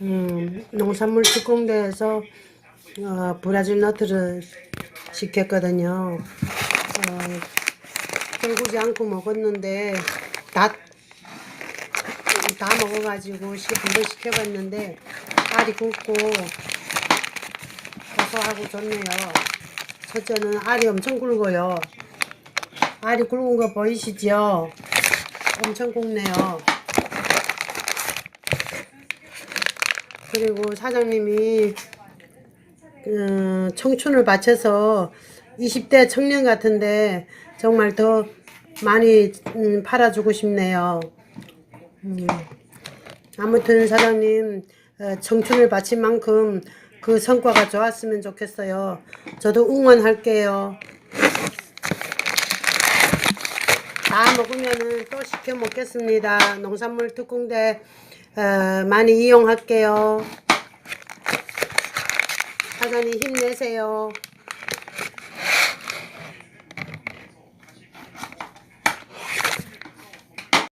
음, 농산물 특공대에서 어, 브라질 너트를 시켰거든요. 어, 떨구지 않고 먹었는데 다, 다 먹어가지고 시- 한번 시켜봤는데 알이 굵고 고소하고 좋네요. 첫째는 알이 엄청 굵어요. 알이 굵은 거 보이시죠? 엄청 굵네요. 그리고 사장님이 어, 청춘을 바쳐서 20대 청년 같은데 정말 더 많이 음, 팔아주고 싶네요. 음, 아무튼 사장님 어, 청춘을 바친 만큼 그 성과가 좋았으면 좋겠어요. 저도 응원할게요. 다 먹으면은 또 시켜 먹겠습니다. 농산물 특공대 어, 많이 이용할게요. 사장님 힘내세요.